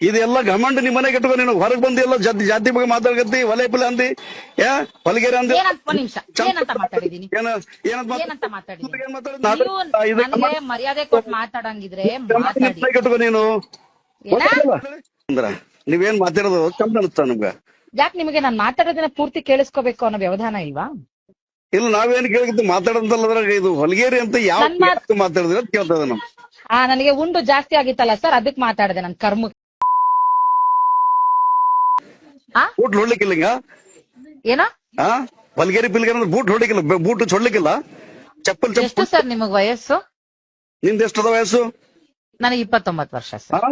ಇದೆಲ್ಲ ಗಮಂಡ್ ನಿಮ್ ಮನೆಗೆ ಇಟ್ಕೊ ನೀನು. ಹೊರಗ್ ಬಂದು ಎಲ್ಲ ಜಾತಿ ಜಾತಿ ಬಗ್ಗೆ ಮಾತಾಡ್ಕತ್ತಿ ಒಲೆ ಪಿಲೆ ಅಂದಿ ಏ ಹೊಲಗೇರಿ ಅಂದಿ? ಏನಂತ ಮಾತಾಡಿದೀನಿ? ಮರ್ಯಾದೆ ಕೊಟ್ಟು ಮಾತಾಡಂಗಿದ್ರೆ ಇಟ್ಕೊ ನೀನು. ಅಂದ್ರ ನೀವೇನ್ ಮಾತಾಡೋದು? ಚಂದ ಅನಿಸ್ತಾ ನಮ್ಗ? ಯಾಕೆ ನಿಮಗೆ ನಾನು ಮಾತಾಡೋದನ್ನ ಪೂರ್ತಿ ಕೇಳಿಸ್ಕೋಬೇಕು ಅನ್ನೋ ವ್ಯವಧಾನ ಇಲ್ವಾ? ಇಲ್ಲ ನಾವೇನ್ ಕೇಳಿದ್ದು ಮಾತಾಡಂತಲ್ಲ ಅದ್ರಾಗ ಇದು ಹೊಲಗೇರಿ ಅಂತ ಯಾವ ಮಾತಾಡಿದ್ರೆ ಕೇಳ್ತದ ನಾವು ಆ ನನಗೆ ಉಂಡು ಜಾಸ್ತಿ ಆಗಿತ್ತಲ್ಲ ಸರ್ ಅದಕ್ಕೆ ಮಾತಾಡಿದೆ ನನ್ ಕರ್ಮ ಬೂಟ್ ನೋಡ್ಲಿಕ್ಕಿಲ್ಲ ಹಿಂಗ ಏನ? ಹಾ ಬಲ್ಗೇರಿ ಪಿಲ್ಗೇರಿ ಅಂದ್ರೆ ಬೂಟ್ ನೋಡ್ಲಿಕ್ಕಿಲ್ಲ ಬೂಟ್ ಚೊಡ್ಲಿಕ್ಕಿಲ್ಲ? ಚಪ್ಪಲ್ ಎಷ್ಟು ಚಪ್ಪಲ್ ಸರ್ ನಿಮಗ್ ವಯಸ್ಸು? ನಿಮ್ದು ಎಷ್ಟದ ವಯಸ್ಸು? ನನಗೆ ಇಪ್ಪತ್ತೊಂಬತ್ತು ವರ್ಷ? ಸರ್.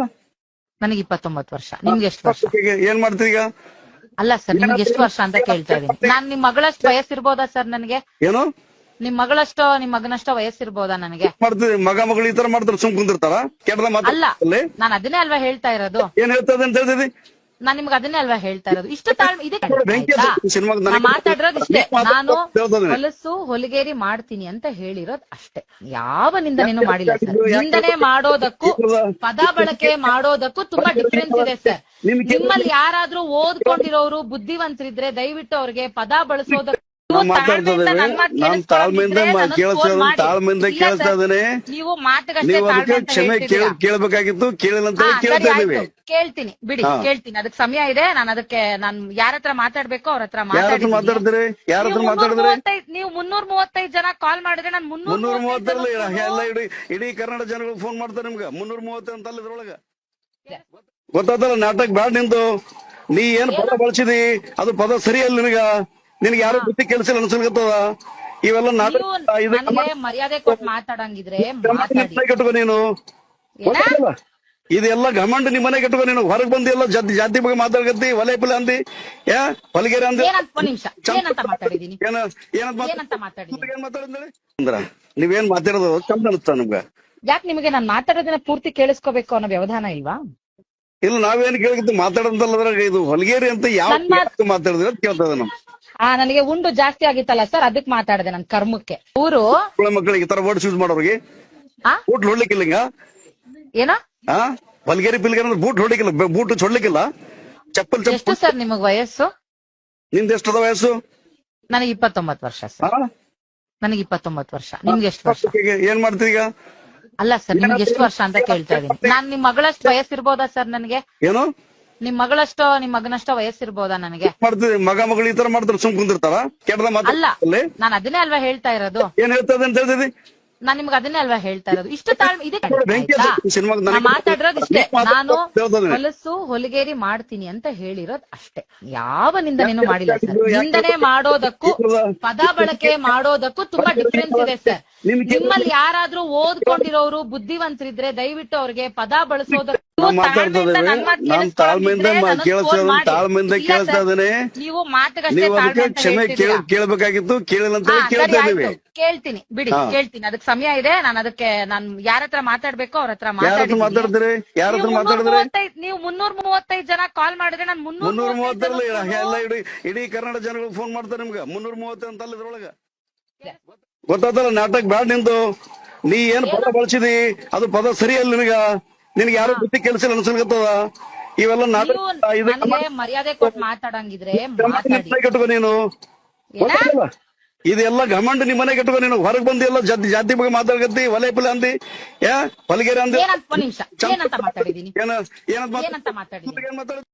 ನನಗೆ ಇಪ್ಪತ್ತೊಂಬತ್ತು ವರ್ಷ ನಿಮ್ಗೆ ಎಷ್ಟು ವರ್ಷ? ಏನ್ ಮಾಡ್ತೀರಿ ಈಗ? ಅಲ್ಲ ಸರ್ ನಿಮ್ಗೆ ಎಷ್ಟು ವರ್ಷ ಅಂತ ಕೇಳ್ತಾ ಇದೀನಿ ನಾನ್ ನಿಮ್ ಮಗಳಷ್ಟು ವಯಸ್ಸಿರ್ಬೋದಾ ಸರ್ ನನಗೆ? ಏನು? ನಿಮ್ ಮಗಳಷ್ಟೋ ನಿಮ್ ಮಗನಷ್ಟೋ ವಯಸ್ಸಿರ್ಬೋದಾ ನನಗೆ? ಮಾಡ್ತೀವಿ ಮಗ ಮಗಳು ಈ ತರ ಮಾಡ್ತಾರೆ ಸುಮ್ ಕುಂದಿರ್ತಾರ ಕೆಟ್ಟದ ಅಲ್ಲ ನಾನು ನಾನ್ ಅದನ್ನೇ ಅಲ್ವಾ ಹೇಳ್ತಾ ಇರೋದು. ಏನ್ ಹೇಳ್ತಾ ಅಂತ ನಾನ್ ನಿಮ್ಗೆ ಅದನ್ನೇ ಅಲ್ವಾ ಹೇಳ್ತಾ ಇರೋದು? ಇಷ್ಟು ತಾಳ್ಮೆ ಇದೆ ಮಾತಾಡಿರೋದು ಇಷ್ಟೇ. ನಾನು. ಹೊಲಸು ಹೊಲಿಗೇರಿ ಮಾಡ್ತೀನಿ ಅಂತ ಹೇಳಿರೋದು ಅಷ್ಟೇ. ಯಾವ ನಿಂದನೇನು ಮಾಡಿಲ್ಲ ಸರ್? ನಿಂದನೆ ಮಾಡೋದಕ್ಕೂ ಪದ ಬಳಕೆ ಮಾಡೋದಕ್ಕೂ ತುಂಬಾ ಡಿಫ್ರೆನ್ಸ್ ಇದೆ ಸರ್. ನಿಮ್ಮಲ್ಲಿ ಯಾರಾದ್ರೂ ಓದ್ಕೊಂಡಿರೋರು ಬುದ್ಧಿವಂತರಿದ್ರೆ ದಯವಿಟ್ಟು ಅವ್ರಿಗೆ ಪದ ಬಳಸೋದಕ್ಕೂ ಮಾತಾಡ್ತಾ ನನ್ ತಾಳ್ಮೆಯಿಂದ ಕೇಳಿಸ್ತಾ. ತಾಳ್ಮೆಯಿಂದ ಇದ್ದೇನೆ. ನೀವು ಅದಕ್ಕೆ ಕ್ಷಮೆ. ಕೇಳ್ಬೇಕಾಗಿತ್ತು ಕೇಳಿಲ್ಲ ಅಂತ ಕೇಳ್ತಾ ಸರಿ ಕೇಳ್ತೀನಿ ಬಿಡಿ. ಕೇಳ್ತೀನಿ. ಅದಕ್ಕೆ ಸಮಯ ಇದೆ ನಾನು ಅದಕ್ಕೆ ನಾನು ಯಾರ ಹತ್ರ ಮಾತಾಡ್ಬೇಕು ಅವ್ರ ಹತ್ರ ಯಾರ ಹತ್ರ ಮಾತಾಡಿದ್ದೀನಿ. ಮಾತಾಡಿದ್ರಿ? ಯಾರ ಹತ್ರ ನೀವು ಮುನ್ನೂರ ಮಾತಾಡಿದ್ರಿ? ಮೂವತ್ತೈದು- ನೀವು ಮುನ್ನೂರ ಮೂವತ್ತೈದು ಜನ ಕಾಲ್ ಮಾಡಿದ್ರೆ ನಾನು ಮುನ್ನೂರ ಮೂವತ್ತರಲ್ಲಿ ಎಲ್ಲ ಇಡೀ ಇಡೀ ಕನ್ನಡ ಜನಗಳು ಫೋನ್ ಮಾಡ್ತಾರೆ ನಿಮ್ಗೆ. ಮುನ್ನೂರ ಮೂವತ್ತ ಅಂತ ಗೊತ್ತಾತಲ್ಲ ನಾಟಕ ಬ್ಯಾಡ್ ನಿಂದು. ನೀ ಏನ್ ಪದ ಬಳಸಿದಿ? ಅದು ಪದ ಸರಿ ಅಲ್ಲ ನಿನಗ. ನಿನಗೆ ಯಾರು ಬುದ್ಧಿ ಕೆಲಸ ಅನ್ಸಲ್ಗತ್ತದ ಇವೆಲ್ಲ ನಾಟಕ ಮರ್ಯಾದೆ ಕೊಟ್ಟು ಮಾತಾಡಂಗಿದ್ರೆ ನೀನು? ಇದೆಲ್ಲ ಗಮಂಡ್ ನಿಮ್ ಮನೆಗೆ ಇಟ್ಕೋ ನೀನು. ಹೊರಗ್ ಬಂದಿ ಎಲ್ಲ ಜಾತಿ ಜಾತಿ ಬಗ್ಗೆ ಮಾತಾಡ್ಕತ್ತಿ ಒಲೆ ಪಿಲೆ ಅಂದಿ ಯಾ ಹೊಲಗೇರಿ ಅಂದಿ. ಏನಂತ ಮಾತಾಡಿದ್ರಿ ಅಂದ್ರ ನೀವೇನ್ ಮಾತಾಡೋದು ಚಂದ ಅನಿಸ್ತಾ ನಮ್ಗ? ಯಾಕೆ ನಿಮಗೆ ನಾನು ಮಾತಾಡೋದನ್ನ ಪೂರ್ತಿ ಕೇಳಿಸ್ಕೋಬೇಕು ಅನ್ನೋ ವ್ಯವಧಾನ ಇಲ್ವಾ? ಇಲ್ಲ ನಾವೇನ್ ಕೇಳಿದ್ದು ಮಾತಾಡಂತಲ್ಲ ಇದು ಹೊಲಗೇರಿ ಅಂತ ಯಾವ ಮಾತಾಡಿದ್ರೆ ಕೇಳ್ತದ ನಾವು ಆ ನನಗೆ ಉಂಡು ಜಾಸ್ತಿ ಆಗಿತ್ತಲ್ಲ ಸರ್ ಅದಕ್ ಮಾತಾಡಿದೆ ನನ್ ಕರ್ಮಕ್ಕೆ. ಊರು? ಮಕ್ಕಳ ಮಕ್ಕಳಿಗೆ ತರ ವರ್ಡ್ಸ್ ಯೂಸ್ ಮಾಡೋರಿಗೆ. ಆ? ಬೂಟ್ ಹೊಡ್ಲಿಕ್ಕಿಲ್ಲ ಹಿಂಗ ಏನೋ? ಆ? ಹೊಲಗೇರಿ ಪಿಲ್ಗೇರಿ ಅಂದ್ರೆ ಬೂಟ್ ಹೊಡ್ಲಿಕ್ಕಿಲ್ಲ ಬೆ- ಬೂಟ್ ಹೊಡ್ಲಿಕ್ಕಿಲ್ಲ ಚಪ್ಪಲ್ ಎಷ್ಟು ಚಪ್ಪಲ್ ಸರ್ ನಿಮಗ್ ವಯಸ್ಸು? ನಿಂದ ಎಷ್ಟದ ವಯಸ್ಸು? ನನಗೆ ಇಪ್ಪತ್ತೊಂಬತ್ತು ವರ್ಷ ಆ? ಸರ್ ನನಗೆ ಇಪ್ಪತ್ತೊಂಬತ್ತು ವರ್ಷ. ನಿಮ್ಗೆ ಎಷ್ಟು ವರ್ಷ? ಈಗ ಏನ್ ಮಾಡ್ತೀರಿ ಈಗ? ಅಲ್ಲ ಸರ್ ನಿಮ್ಗೆ ಎಷ್ಟು ವರ್ಷ ಅಂತ ಕೇಳ್ತಾ ಇದೀನಿ ನಾನ್ ನಿಮ್ ಮಗಳಷ್ಟು ವಯಸ್ಸಿರ್ಬೋದಾ ಸರ್ ನನಗೆ? ಏನು? ನಿಮ್ ಮಗಳಷ್ಟೋ ನಿಮ್ ಮಗನಷ್ಟ ವಯಸ್ಸಿರ್ಬೋದಾ ನನಗೆ? ಮಾಡ್ತೀವಿ ಮಗ ಮಗಳು ಈ ತರ ಮಾಡ್ತಾರೆ ಸುಮ್ ಕುಂದಿರ್ತಾರ? ಕೆಟ್ಟದ ಅಲ್ಲ ನಾನು ನಾನ್ ಅದನ್ನೇ ಅಲ್ವಾ ಹೇಳ್ತಾ ಇರೋದು? ಏನ್ ಹೇಳ್ತದೆ ಅಂತ ಹೇಳ್ತಿದಿ ನಾನ್ ನಿಮ್ಗೆ ಅದನ್ನೇ ಅಲ್ವಾ ಹೇಳ್ತಾ ಇರೋದು? ಇಷ್ಟು ತಾಳ್ಮೆ ಇದೆ ಬೆಂಕಿ ಆಯ್ತಾ? ಹಚ್ಚು ಸಿನಿಮಾಗ್ ನಾ ನನಗೆ ಮಾತಾಡಿರೋದು ಇಷ್ಟೇ. ನಾನು. ಹೊಲಸು ಹೊಲಿಗೇರಿ ಮಾಡ್ತೀನಿ ಅಂತ ಹೇಳಿರೋದು ಅಷ್ಟೇ. ಯಾವ ನಿಂದನೇನು ಮಾಡಿಲ್ಲ ಸರ್? ನಿಂದನೆ ಮಾಡೋದಕ್ಕೂ ಪದ ಬಳಕೆ ಮಾಡೋದಕ್ಕೂ ತುಂಬಾ ಡಿಫ್ರೆನ್ಸ್ ಇದೆ ಸರ್. ನಿಮ್ಗೆ- ನಿಮ್ಮಲ್ಲಿ ಯಾರಾದ್ರೂ ಓದ್ಕೊಂಡಿರೋರು ಬುದ್ಧಿವಂತರಿದ್ರೆ ದಯವಿಟ್ಟು ಅವ್ರಿಗೆ ಪದ ಬಳಸೋದಕ್ಕೂ ನಾವ್ ಮಾತಾಡ್ತಾ ಇದ್ದೇವೆ ನನ್ ತಾಳ್ಮೆಯಿಂದ ಕೇಳಿಸ್ತಾ. ತಾಳ್ಮೆಯಿಂದ ಸರ್, ಇದ್ದೇನೆ ನೀವು ನೀವು ಅದಕ್ಕೆ ಕ್ಷಮೆ ಕೇಳಬೇಕಾಗಿತ್ತು ಕೇಳಿಲ್ಲ ಅಂತ ಕೇಳ್ತಾ ಸರಿ ಕೇಳ್ತೀನಿ ಬಿಡಿ. ಕೇಳ್ತೀನಿ. ಅದಕ್ಕೆ ಸಮಯ ಇದೆ ನಾನು ಅದಕ್ಕೆ ನಾನು ಯಾರ ಹತ್ರ ಮಾತಾಡ್ಬೇಕು ಅವ್ರ ಹತ್ರ. ಮಾತಾಡಿದ್ರಿ ಯಾರ ಹತ್ರ ನೀವು ಮುನ್ನೂರ ಮಾತಾಡಿದ್ರಿ? ಮೂವತ್ತೈದು ನೀವು ಮುನ್ನೂರ ಮೂವತ್ತೈದು ಜನ ಕಾಲ್ ಮಾಡಿದ್ರೆ ನಾನು ಮುನ್ನೂರ ಮೂವತ್ತರಲ್ಲಿ ಎಲ್ಲ ಇಡೀ ಇಡೀ ಕನ್ನಡ ಜನಗಳು ಫೋನ್ ಮಾಡ್ತಾರೆ ನಿಮ್ಗೆ. ಮುನ್ನೂರ ಮೂವತ್ತ ಅಂತ ಅಲ್ಲ ಇದ್ರೊಳಗ ಗೊತ್ತಾತಲ್ಲ ನಾಟಕ ಬ್ಯಾಡ್ ನಿಂದು. ನೀ ಏನ್ ಪದ ಬಳಸಿದಿ? ಅದು ಪದ ಸರಿ ಅಲ್ಲ ನಿನಗ. ನಿನಗೆ ಯಾರು ಬುದ್ಧಿ ಕೆಲಸ ಅನ್ಸಲ್ಗತ್ತದ ಇವೆಲ್ಲ ನನಗೆ ಮರ್ಯಾದೆ ಕೊಟ್ಟು ಮಾತಾಡಂಗಿದ್ರೆ ಇಟ್ಕೋ ನೀನು? ಇದೆಲ್ಲ ಗಮಂಡ್ ನಿಮ್ ಮನೆಗೆ ಇಟ್ಕೋ ನೀನು. ಹೊರಗ್ ಬಂದು ಎಲ್ಲ ಜಾತಿ ಜಾತಿ ಬಗ್ಗೆ ಮಾತಾಡ್ಕತ್ತಿ ಒಲೆ ಪಿಲೆ ಅಂದಿ ಯಾ ಹೊಲಗೇರಿ ಅಂದಿ. ಏನಂತ ಮಾತಾಡಿದೀನಿ? ಏನ ಏನಂತ ಮಾತಾಡ್- ಏನಂತ ಮಾತಾಡಿದೀನಿ?